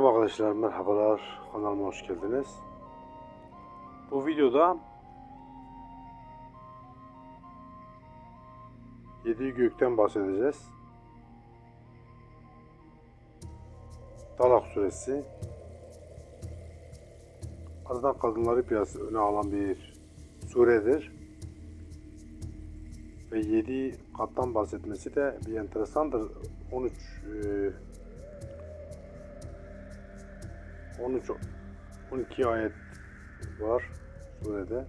Selamun Aleyküm arkadaşlar, merhabalar. Kanalıma hoş geldiniz. Bu videoda Yedi Gök'ten bahsedeceğiz. Talak suresi Ardından kadınları biraz öne alan bir suredir. Ve yedi kattan bahsetmesi de bir enteresandır. 13 e, 13 12 ayet var surede.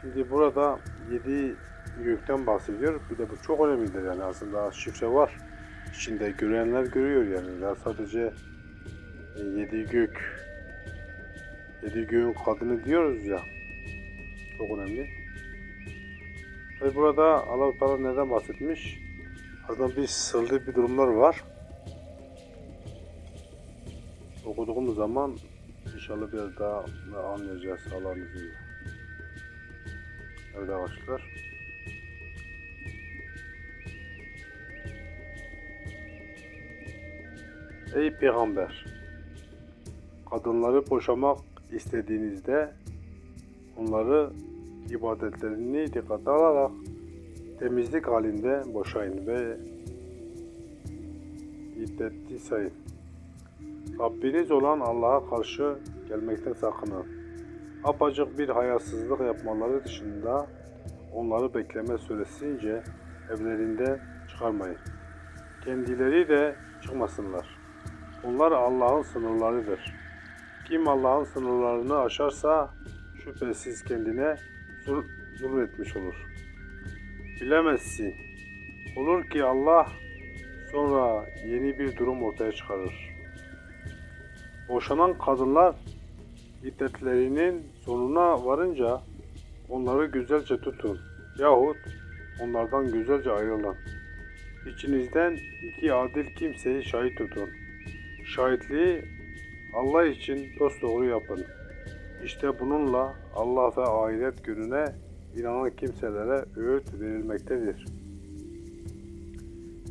Şimdi burada 7 gökten bahsediyor. Bir de bu çok önemlidir yani aslında şifre var. İçinde görenler görüyor yani. Ya sadece 7 gök 7 göğün kadını diyoruz ya. Çok önemli. Ve burada Allah-u Teala neden bahsetmiş? Aslında bir sırlı bir durumlar var okuduğumuz zaman inşallah biraz daha anlayacağız Allah'ın izniyle. Evet arkadaşlar. Ey peygamber! Kadınları boşamak istediğinizde onları ibadetlerini dikkate alarak temizlik halinde boşayın ve iddetli sayın. Rabbiniz olan Allah'a karşı gelmekten sakının. Apacık bir hayasızlık yapmaları dışında onları bekleme süresince evlerinde çıkarmayın. Kendileri de çıkmasınlar. Onlar Allah'ın sınırlarıdır. Kim Allah'ın sınırlarını aşarsa şüphesiz kendine zul zulmetmiş olur. Bilemezsin. Olur ki Allah sonra yeni bir durum ortaya çıkarır. Boşanan kadınlar iddetlerinin sonuna varınca onları güzelce tutun yahut onlardan güzelce ayrılın. İçinizden iki adil kimseyi şahit tutun. Şahitliği Allah için dosdoğru yapın. İşte bununla Allah ve ahiret gününe inanan kimselere öğüt verilmektedir.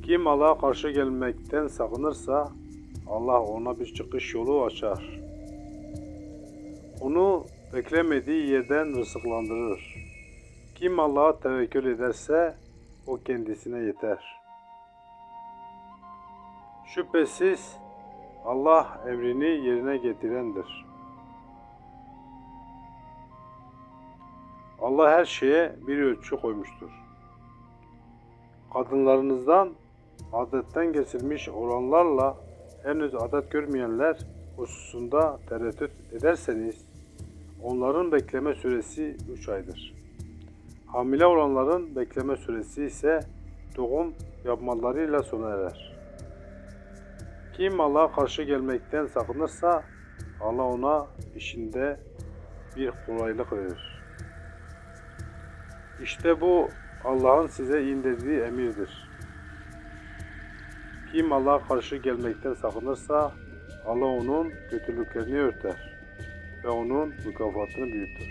Kim Allah'a karşı gelmekten sakınırsa Allah ona bir çıkış yolu açar. Onu beklemediği yerden rızıklandırır. Kim Allah'a tevekkül ederse o kendisine yeter. Şüphesiz Allah emrini yerine getirendir. Allah her şeye bir ölçü koymuştur. Kadınlarınızdan adetten geçirmiş olanlarla henüz adet görmeyenler hususunda tereddüt ederseniz onların bekleme süresi 3 aydır. Hamile olanların bekleme süresi ise doğum yapmalarıyla sona erer. Kim Allah'a karşı gelmekten sakınırsa Allah ona işinde bir kolaylık verir. İşte bu Allah'ın size indirdiği emirdir. Kim Allah'a karşı gelmekten sakınırsa Allah onun kötülüklerini örter ve onun mükafatını büyütür.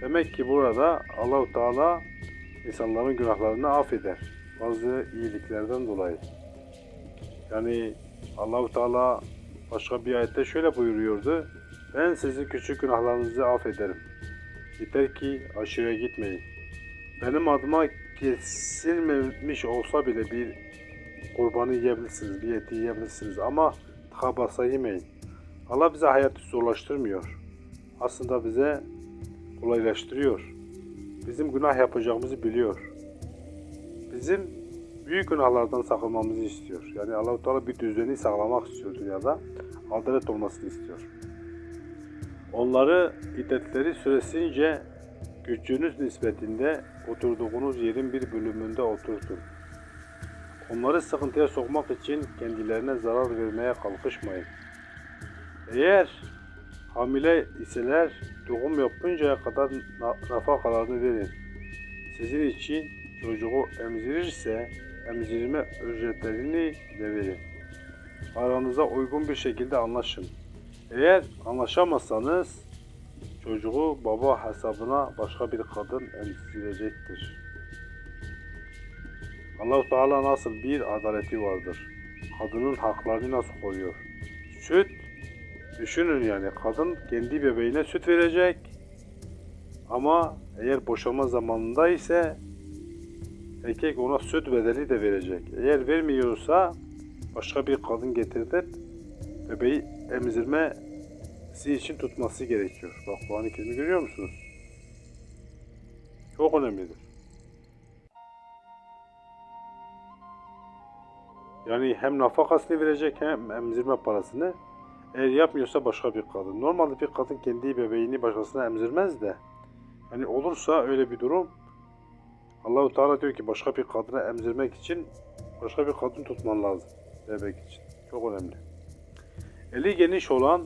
Demek ki burada Allahu Teala insanların günahlarını affeder. Bazı iyiliklerden dolayı. Yani Allahu Teala başka bir ayette şöyle buyuruyordu. Ben sizi küçük günahlarınızı affederim. Yeter ki aşırıya gitmeyin. Benim adıma kesilmemiş olsa bile bir kurbanı yiyebilirsiniz, bir eti yiyebilirsiniz ama tıka yemeyin. Allah bize hayatı zorlaştırmıyor. Aslında bize kolaylaştırıyor. Bizim günah yapacağımızı biliyor. Bizim büyük günahlardan sakınmamızı istiyor. Yani Allah-u Teala bir düzeni sağlamak istiyor dünyada. Adalet olmasını istiyor. Onları iddetleri süresince gücünüz nispetinde oturduğunuz yerin bir bölümünde oturtun. Onları sıkıntıya sokmak için kendilerine zarar vermeye kalkışmayın. Eğer hamile iseler doğum yapıncaya kadar na- nafakalarını verin. Sizin için çocuğu emzirirse emzirme ücretlerini de verin. Aranıza uygun bir şekilde anlaşın. Eğer anlaşamazsanız çocuğu baba hesabına başka bir kadın emzirecektir. Allahu Teala nasıl bir adaleti vardır. Kadının haklarını nasıl koruyor. Süt düşünün yani kadın kendi bebeğine süt verecek. Ama eğer boşanma zamanında ise erkek ona süt bedeli de verecek. Eğer vermiyorsa başka bir kadın getirip bebeği emzirmesi için tutması gerekiyor. Bak Kur'an-ı Kerim'i görüyor musunuz? Çok önemlidir. Yani hem nafakasını verecek hem emzirme parasını. Eğer yapmıyorsa başka bir kadın. Normalde bir kadın kendi bebeğini başkasına emzirmez de. Hani olursa öyle bir durum Allahu Teala diyor ki başka bir kadına emzirmek için başka bir kadın tutman lazım bebek için. Çok önemli. Eli geniş olan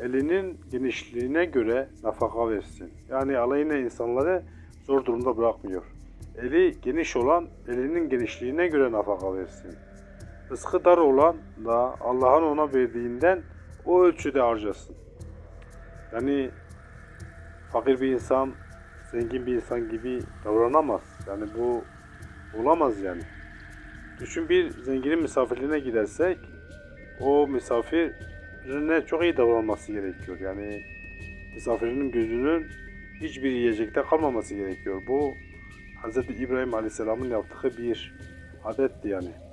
elinin genişliğine göre nafaka versin. Yani Allah yine insanları zor durumda bırakmıyor. Eli geniş olan elinin genişliğine göre nafaka versin. Rızkı dar olan da Allah'ın ona verdiğinden o ölçüde harcasın. Yani fakir bir insan zengin bir insan gibi davranamaz. Yani bu olamaz yani. Düşün bir zenginin misafirliğine gidersek o misafirine çok iyi davranması gerekiyor. Yani misafirinin gözünün hiçbir yiyecekte kalmaması gerekiyor. Bu Hz. İbrahim Aleyhisselam'ın yaptığı bir adetti yani.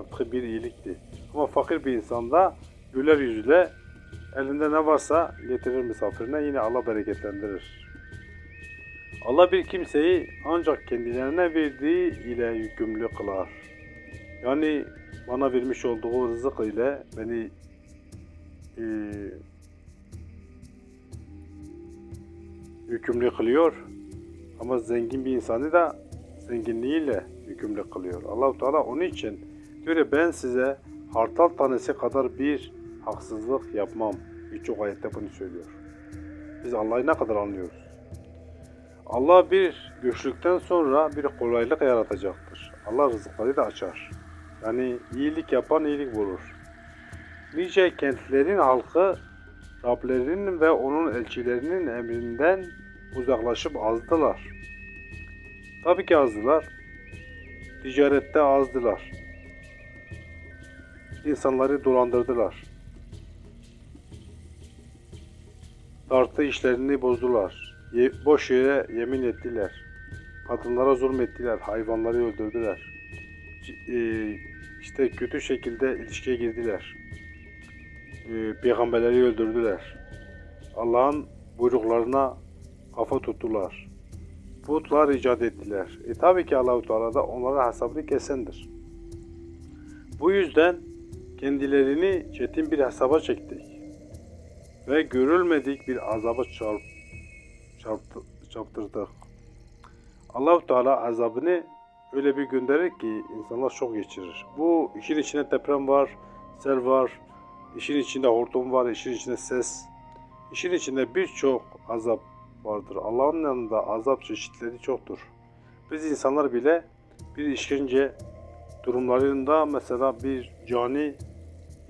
Yaptığı bir iyilikti. Ama fakir bir insanda güler yüzle elinde ne varsa getirir misafirine yine Allah bereketlendirir. Allah bir kimseyi ancak kendilerine verdiği ile yükümlü kılar. Yani bana vermiş olduğu rızık ile beni e, yükümlü kılıyor. Ama zengin bir insanı da zenginliğiyle yükümlü kılıyor. Allahu Teala onun için ya ben size hartal tanesi kadar bir haksızlık yapmam. Birçok ayette bunu söylüyor. Biz Allah'ı ne kadar anlıyoruz? Allah bir güçlükten sonra bir kolaylık yaratacaktır. Allah rızıkları da açar. Yani iyilik yapan iyilik bulur. Nice kentlerin halkı Rablerinin ve onun elçilerinin emrinden uzaklaşıp azdılar. Tabii ki azdılar. Ticarette azdılar. İnsanları dolandırdılar. Tartı işlerini bozdular. Ye- boş yere yemin ettiler. Kadınlara zulmettiler. Hayvanları öldürdüler. C- e, işte kötü şekilde ilişkiye girdiler. E, peygamberleri öldürdüler. Allah'ın buyruklarına kafa tuttular. Putlar icat ettiler. E tabii ki Allahu Teala da onlara hesabını kesendir. Bu yüzden kendilerini çetin bir hesaba çektik ve görülmedik bir azaba çarp, çarptı, çarptırdık. Allahu Teala azabını öyle bir gönderir ki insanlar şok geçirir. Bu işin içinde deprem var, sel var, işin içinde hortum var, işin içinde ses, işin içinde birçok azap vardır. Allah'ın yanında azap çeşitleri çoktur. Biz insanlar bile bir işkence durumlarında mesela bir cani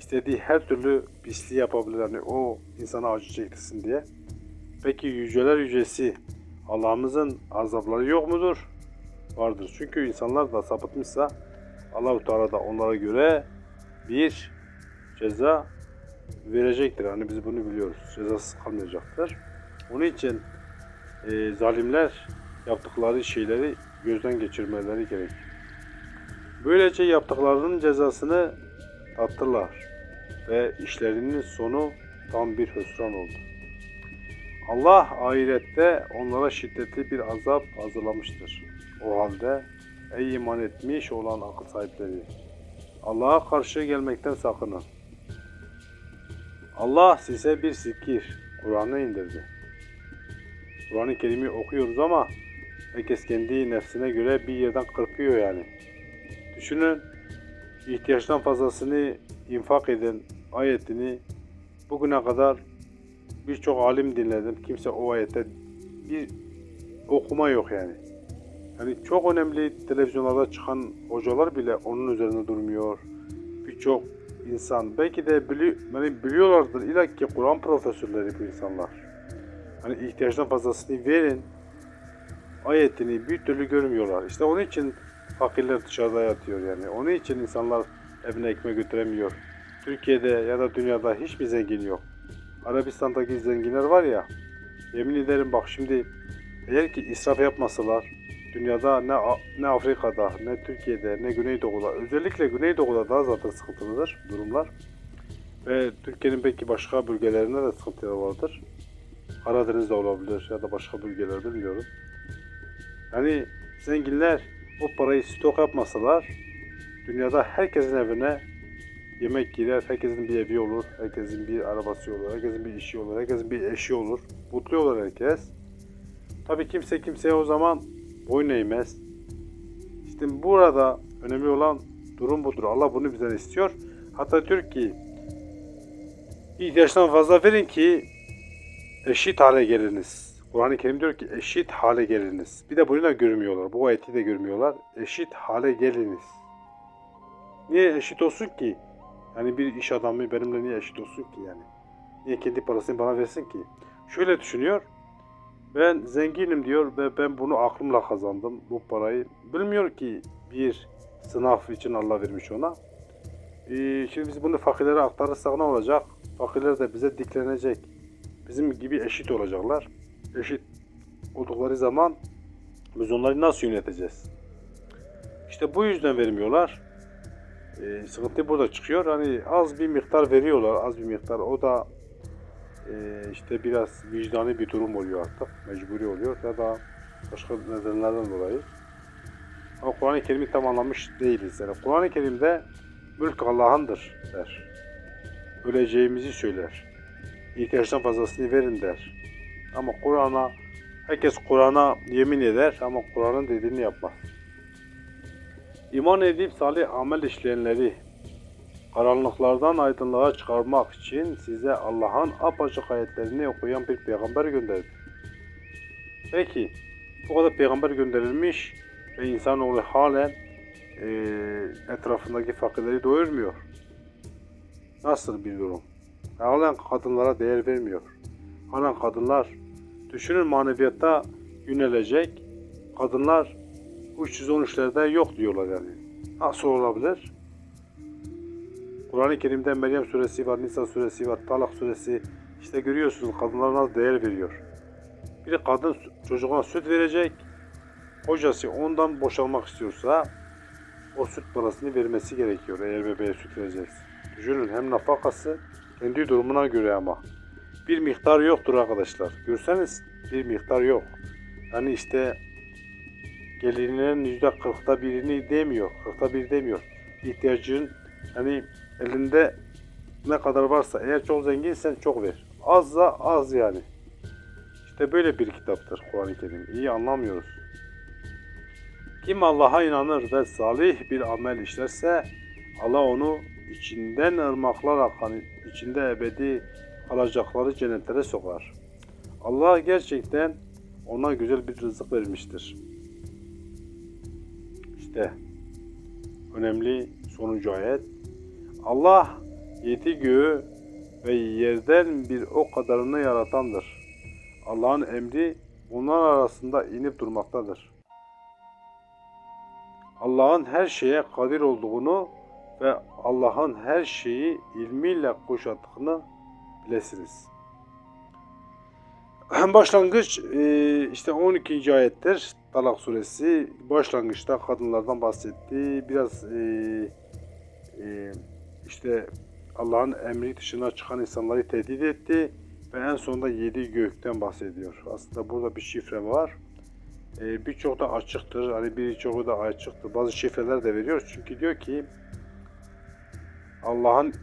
istediği her türlü pisliği yapabilir. Yani o insana acı çektirsin diye. Peki yüceler yücesi Allah'ımızın azapları yok mudur? Vardır. Çünkü insanlar da sapıtmışsa Allahu Teala da onlara göre bir ceza verecektir. Hani biz bunu biliyoruz. Cezasız kalmayacaktır. Onun için e, zalimler yaptıkları şeyleri gözden geçirmeleri gerek. Böylece yaptıklarının cezasını tattılar ve işlerinin sonu tam bir hüsran oldu. Allah ahirette onlara şiddetli bir azap hazırlamıştır. O halde ey iman etmiş olan akıl sahipleri Allah'a karşı gelmekten sakının. Allah size bir zikir, Kur'an'ı indirdi. Kur'an-ı Kerim'i okuyoruz ama herkes kendi nefsine göre bir yerden kırpıyor yani. Düşünün, ihtiyaçtan fazlasını infak edin ayetini bugüne kadar birçok alim dinledim. Kimse o ayette bir okuma yok yani. Yani çok önemli televizyonlarda çıkan hocalar bile onun üzerine durmuyor. Birçok insan belki de bili, yani biliyorlardır. İlla ki Kur'an profesörleri bu insanlar. Hani ihtiyaçtan fazlasını verin ayetini bir türlü görmüyorlar. İşte onun için Fakirler dışarıda yatıyor yani. Onun için insanlar evine ekmek götüremiyor. Türkiye'de ya da dünyada hiçbir zengin yok. Arabistan'daki zenginler var ya, yemin ederim bak şimdi eğer ki israf yapmasalar, dünyada ne ne Afrika'da, ne Türkiye'de, ne Güneydoğu'da, özellikle Güneydoğu'da daha zaten sıkıntılıdır durumlar. Ve Türkiye'nin belki başka bölgelerinde de sıkıntılar vardır. Karadeniz'de olabilir ya da başka bölgeler bilmiyorum. Yani zenginler o parayı stok yapmasalar dünyada herkesin evine yemek girer, herkesin bir evi olur, herkesin bir arabası olur, herkesin bir işi olur, herkesin bir eşi olur. Mutlu olur herkes. Tabii kimse kimseye o zaman boyun eğmez. İşte burada önemli olan durum budur. Allah bunu bizden istiyor. Hatta diyor ki ihtiyaçtan fazla verin ki eşit hale geliniz. Kur'an-ı Kerim diyor ki eşit hale geliniz. Bir de bunu da görmüyorlar. Bu ayeti de görmüyorlar. Eşit hale geliniz. Niye eşit olsun ki? Yani bir iş adamı benimle niye eşit olsun ki yani? Niye kendi parasını bana versin ki? Şöyle düşünüyor. Ben zenginim diyor ve ben bunu aklımla kazandım bu parayı. Bilmiyor ki bir sınav için Allah vermiş ona. Ee, şimdi biz bunu fakirlere aktarırsak ne olacak? Fakirler de bize diklenecek. Bizim gibi eşit olacaklar. Eşit oldukları zaman biz onları nasıl yöneteceğiz? İşte bu yüzden vermiyorlar. Ee, sıkıntı burada çıkıyor. Hani az bir miktar veriyorlar, az bir miktar. O da e, işte biraz vicdani bir durum oluyor artık. Mecburi oluyor ya da başka nedenlerden dolayı. Ama Kur'an-ı Kerim'i tam anlamış değiliz. Yani Kur'an-ı Kerim'de mülk Allah'ındır der. Öleceğimizi söyler. İhtiyaçtan fazlasını verin der. Ama Kur'an'a herkes Kur'an'a yemin eder ama Kur'an'ın dediğini yapmaz. İman edip salih amel işleyenleri karanlıklardan aydınlığa çıkarmak için size Allah'ın apaçık ayetlerini okuyan bir peygamber gönderdi. Peki, bu kadar peygamber gönderilmiş ve insanoğlu halen eee, etrafındaki fakirleri doyurmuyor. Nasıl bir durum? Halen kadınlara değer vermiyor. Halen kadınlar düşünün maneviyatta yönelecek. Kadınlar 313'lerde yok diyorlar yani. Nasıl olabilir? Kur'an-ı Kerim'de Meryem suresi var, Nisa suresi var, Talak suresi. İşte görüyorsunuz kadınlara nasıl değer veriyor. Bir kadın çocuğuna süt verecek. Kocası ondan boşalmak istiyorsa o süt parasını vermesi gerekiyor eğer bebeğe süt verecekse. Düşünün hem nafakası kendi durumuna göre ama. Bir miktar yoktur arkadaşlar. Görseniz bir miktar yok. Yani işte gelirinin yüzde kırkta birini demiyor. Kırkta bir demiyor. İhtiyacın hani elinde ne kadar varsa eğer çok zenginsen çok ver. Az da az yani. İşte böyle bir kitaptır Kur'an-ı Kerim. İyi anlamıyoruz. Kim Allah'a inanır ve salih bir amel işlerse Allah onu içinden ırmaklar akan, içinde ebedi kalacakları cennetlere sokar. Allah gerçekten ona güzel bir rızık vermiştir. İşte önemli sonuncu ayet. Allah yedi göğü ve yerden bir o kadarını yaratandır. Allah'ın emri onlar arasında inip durmaktadır. Allah'ın her şeye kadir olduğunu ve Allah'ın her şeyi ilmiyle kuşattığını bilesiniz. Başlangıç e, işte 12. ayettir. Talak suresi başlangıçta kadınlardan bahsetti. Biraz e, e, işte Allah'ın emri dışına çıkan insanları tehdit etti ve en sonunda yedi gökten bahsediyor. Aslında burada bir şifre var. E, birçok da açıktır. Hani birçoğu da açıktır. Bazı şifreler de veriyor. Çünkü diyor ki Allah'ın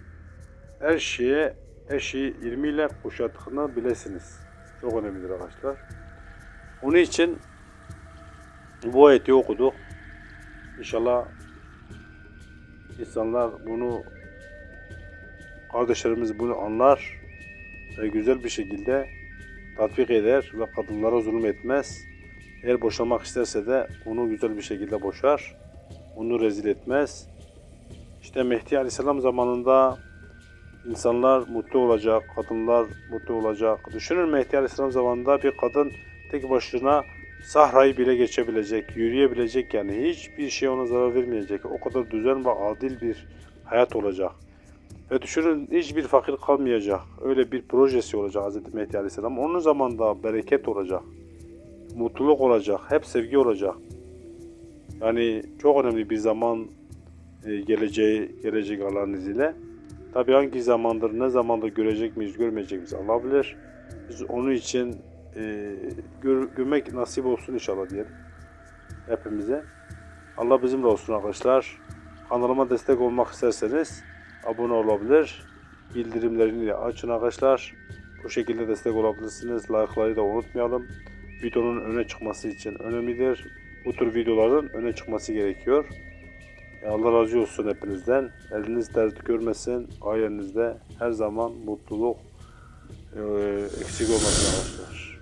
her şeye her şeyi ilmiyle kuşattığını bilesiniz. Çok önemlidir arkadaşlar. Onun için bu ayeti okuduk. İnşallah insanlar bunu kardeşlerimiz bunu anlar ve güzel bir şekilde tatbik eder ve kadınlara zulüm etmez. Eğer boşanmak isterse de onu güzel bir şekilde boşar. Onu rezil etmez. İşte Mehdi Aleyhisselam zamanında insanlar mutlu olacak, kadınlar mutlu olacak. Düşünün Mehdi Aleyhisselam zamanında bir kadın tek başına sahrayı bile geçebilecek, yürüyebilecek yani hiçbir şey ona zarar vermeyecek. O kadar düzen ve adil bir hayat olacak. Ve düşünün hiçbir fakir kalmayacak. Öyle bir projesi olacak Hz. Mehdi Aleyhisselam. Onun zamanında bereket olacak. Mutluluk olacak. Hep sevgi olacak. Yani çok önemli bir zaman e, geleceği gelecek Allah'ın izniyle. Tabii hangi zamandır, ne zamandır görecek miyiz, görmeyecek miyiz Allah bilir. Biz onun için e, gör, görmek nasip olsun inşallah diyelim. Hepimize. Allah bizimle olsun arkadaşlar. Kanalıma destek olmak isterseniz abone olabilir. Bildirimlerini açın arkadaşlar. Bu şekilde destek olabilirsiniz. Like'ları da unutmayalım. Videonun öne çıkması için önemlidir. Bu tür videoların öne çıkması gerekiyor. Allah razı olsun hepinizden. Eliniz dert görmesin. Ailenizde her zaman mutluluk eksik olmasın arkadaşlar.